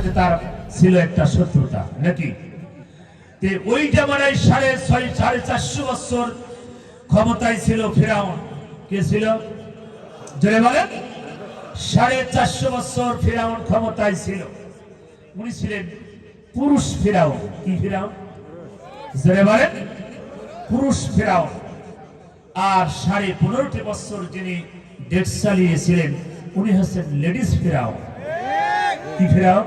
সাথে তার ছিল একটা শত্রুতা, নাকি? ওই জামানায় সাড়ে ছয়, সাড়ে চারশো বছর ক্ষমতায় ছিল ফেরাউন। কে ছিল? সাড়ে চারশো বছর ফেরাউন ক্ষমতায় ছিল। উনি ছিলেন পুরুষ ফেরাউন। কি ফেরাউন? জোরে বলেন। পুরুষ ফেরাউন। আর সাড়ে পনেরোটি বছর যিনি ডেট চালিয়েছিলেন, উনি হচ্ছেন লেডিস ফেরাউন। কি ফেরাউন?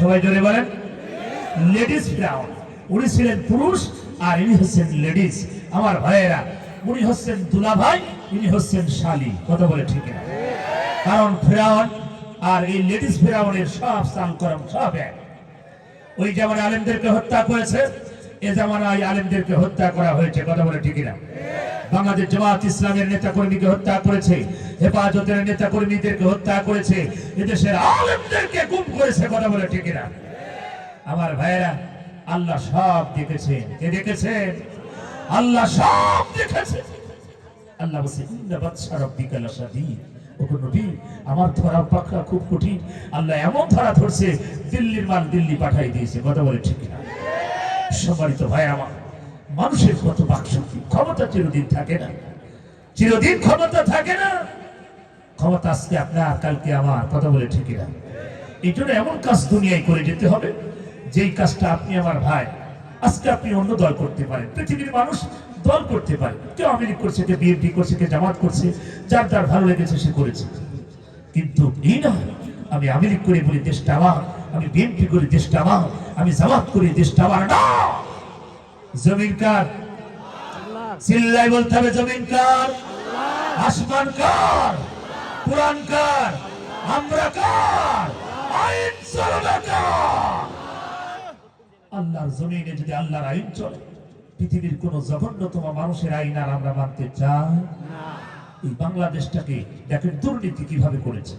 সবাই জোরে বলেন। লেডিস ফেরাউন উনি ছিলেন পুরুষ আর ইনি হচ্ছেন লেডিস আমার ভাইয়েরা, উনি হচ্ছেন দুলাভাই, ইনি হচ্ছেন শালি। কথা বলে ঠিক না কারণ ফেরাউন আর এই লেডিস ফেরাউনের সব করম সব এক। ওই যেমন আলেমদেরকে হত্যা করেছে, এ জামানায় আলেমদেরকে হত্যা করা হয়েছে। কথা বলে ঠিক না বাংলাদেশ জামাত ইসলামের নেতা কর্মীকে হত্যা করেছে, হেফাজতের নেতা কর্মীদেরকে হত্যা করেছে, এদেশের আলেমদেরকে গুম করেছে কথা বলে ঠিক না আমার ভাইয়েরা, আল্লাহ সব দেখেছেন। কে দেখেছেন? আল্লাহ সব দেখেছে আল্লাহ বলছে, ইন্না বাদশা রাব্বিকা লাশাদীদ। নবী, আমার ধরা পাকড়া খুব কঠিন। আল্লাহ এমন ধরা ধরছে, দিল্লির মাল দিল্লি পাঠাই দিয়েছে, কথা বলে ঠিক না সম্মানিত ভাই আমার মানুষের কত বাকশক্তি ক্ষমতা চিরদিন থাকে না। চিরদিন ক্ষমতা থাকে না। ক্ষমতা আজকে আপনার, কালকে আমার, কথা বলে ঠিক না এই জন্য এমন কাজ দুনিয়ায় করে যেতে হবে, যেই কাজটা আপনি আমার ভাই, আজকে আপনি অন্য দল করতে পারেন। পৃথিবীর মানুষ দল করতে পারে। কেউ আমেরিক করছে, কেউ বিএনপি করছে কে জামাত করছে, যার যার ভালো লেগেছে সে করেছে। কিন্তু এই না, আমি আমেরিক করে বলি, দেশটা আমার, আমি বিএনপি করি দেশটা আমার, আমি জামাত করি দেশটা আমার না। জমিন কার? চিল্লাই বলতে হবে জমিন কার? আসমান কার? কোরআন কার? আমরা কার? আইন চলবে কার? আল্লাহর জমিনে যদি আল্লাহর আইন চলে পৃথিবীর কোন জঘন্যতম মানুষের আইন আর আমরা মানতে চাই এই বাংলাদেশটাকে দেখেন দুর্নীতি কীভাবে করেছে।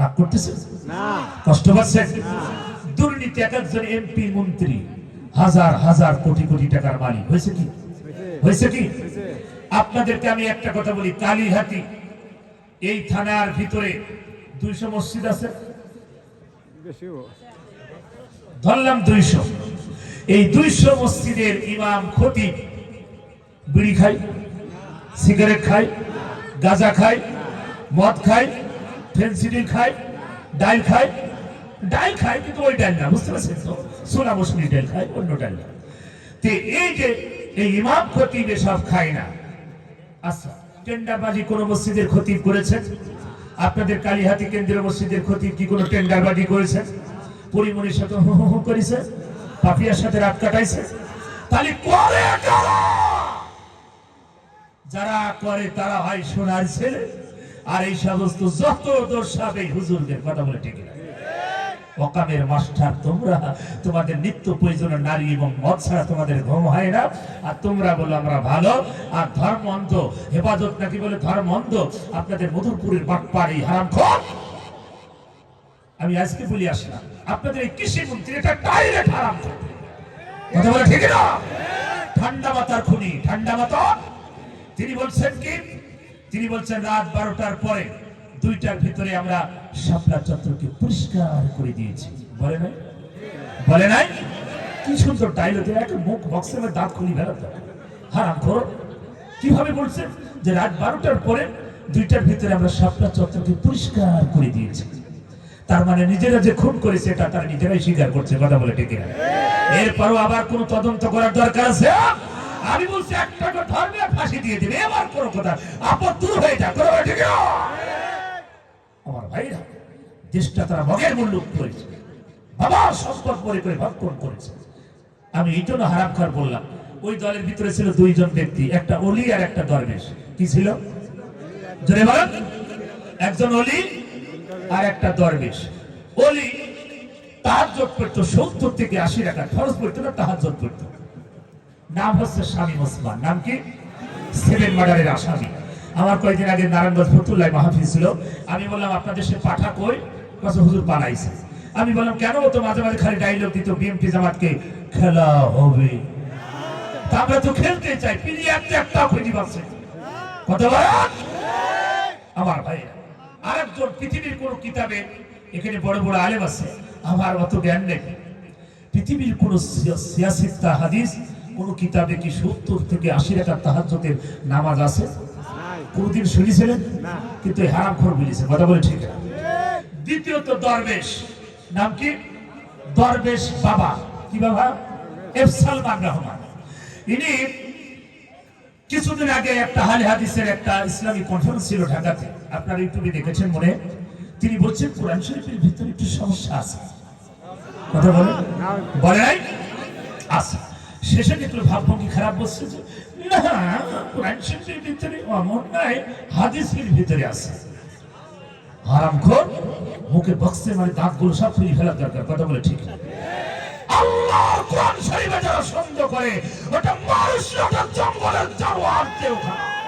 রাগ করতেছে কষ্ট পাচ্ছেন? দুর্নীতি এক একজন এমপি মন্ত্রী। হাজার হাজার কোটি কোটি টাকার মালিক। হয়েছে কি? হয়েছে কি? আপনাদেরকে আমি একটা কথা বলি কালীহাতি এই থানার ভিতরে দুইশো মসজিদ আছে? ধরলাম দুইশো। এই দুইশো মসজিদের ইমাম খতিব বিড়ি খায় সিগারেট খায় গাঁজা খায় মদ খায় ফেন্সিডিল খায় ডাইল খায়। ডাইল খায় কিন্তু ওই ডাইল না বুঝতে পারছেন তো? সোনা মৌসুমি ডাইল খায়, অন্য ডাইল না। তো এই যে এই ইমাম খতিব এসব খায় না আচ্ছা টেন্ডারবাজি কোন মসজিদের খতিব করেছেন আপনাদের কালীহাতি কেন্দ্রীয় মসজিদের খতিব কি কোনো টেন্ডারবাজি করেছেন পরিমণির সাথে হু হু হু করেছে? পাপিয়ার সাথে রাত কাটাইছে? তাহলে করে যারা করে তারা হয় সোনার ছেলে। আর এই সমস্ত যত এই হুজুরদের কথা বলে ঠিক না অকামের মাস্টার, তোমরা তোমাদের নিত্য প্রয়োজনীয় নারী এবং মদ ছাড়া তোমাদের ঘুম হয় না। আর তোমরা বলো, আমরা ভালো। আর ধর্ম অন্ধ, হেফাজত নাকি বলে ধর্ম অন্ধ? আপনাদের মধুরপুরের বাটপার এই হারাম আমি আজকে বলি আসলাম, আপনাদের এই কৃষি মন্ত্রী, এটা ডাইরেক্ট হারাম ঠিক না? ঠান্ডা মাথার খুনি, ঠান্ডা মাথা। তিনি বলছেন কি? তিনি বলছেন রাত বারোটার পরে দুইটার ভিতরে আমরা শাপলা চত্বরকে পরিষ্কার করে দিয়েছি। বলে নাই? বলে নাই? কি সুন্দর ডায়লগ একটা মুখ বক্সের দাঁত খুলি বেড়াতে। হারাম খোর। কীভাবে বলছেন যে রাত বারোটার পরে দুইটার ভিতরে আমরা শাপলা চত্বরকে পরিষ্কার করে দিয়েছি। তার মানে নিজেরা যে খুন করেছে, এটা তারা নিজেরাই স্বীকার করছে, কথা বলে ঠিক না এরপরও আবার কোন তদন্ত করার দরকার আছে? আমি বলছি, একটা ধর্মে ফাঁসি দিয়ে দিবে। এবার কোনো কথা, আপদ দূর হয়ে যা করো ঠিক না? আমার ভাইরা, দেশটা তারা মগের মূল্য করেছে। বাবার সম্পদ মনে করে ভক্ষণ করেছে। আমি এই জন্য হারাম খার বললাম, ওই দলের ভিতরে ছিল দুইজন ব্যক্তি, একটা অলি আর একটা দরবেশ। কি ছিল? একজন অলি আর একটা দরবেশ। অলি তাহার জোট পড়তো সত্তর থেকে আশি টাকা, খরচ পড়তো না তাহার জোট পড়তো। নাম হচ্ছে স্বামী ওসমান। নাম কি? সেভেন মার্ডারের আসামি। আমার কয়েকদিন আগে নারায়ণগঞ্জ ফতুল্লাহ মাহফিল ছিল। আমি বললাম, আপনাদের সে পাঠা কই? কত হুজুর পালাইছে আমি বললাম, কেন তো মাঝে মাঝে খালি ডাইলগ দিত বিএমপি জামাতকে? খেলা হবে। তা আমরা তো খেলতে চাই প্লেয়ার একটা খুঁজি পাচ্ছে বলেন আমার ভাই আরেকজন পৃথিবীর কোন কিতাবে, এখানে বড় বড় আলেম আছে, আমার অত জ্ঞান নেই। পৃথিবীর কোন সিয়াসিত্তা হাদিস, কোন কিতাবে কি সত্তর থেকে আশি টাকার তাহাজ্জতের নামাজ আছে? কোনদিন শুনেছিলেন? কিন্তু হারাম খোর বলেছে। কথা বলে ঠিক না। দ্বিতীয়ত দরবেশ। নাম কি? দরবেশ বাবা। কি বাবা? এফসাল মান রহমান। ইনি কিছুদিন আগে একটা হালি হাদিসের একটা ইসলামী কনফারেন্স ছিল ঢাকাতে। আপনারা ইউটিউবে দেখেছেন মনে? তিনি বলছেন কোরআন শরীফের ভিতরে একটু সমস্যা আছে। কথা বলে? বলে নাই? আচ্ছা শেষে কিন্তু ভাবভঙ্গি খারাপ বসছে যে, না, কোরআন শরীফের ভিতরে অমন নাই, হাদিসের ভিতরে আছে। হারাম খোর, মুখে বক্সে মানে দাঁতগুলো সব ফিরিয়ে ফেলার দরকার, কথা বলে ঠিক আল্লাহ কোরআন শরীফে যারা সন্দেহ করে, ওটা মানুষ ওটা জঙ্গলের জানোয়ার কেউ খারাপ।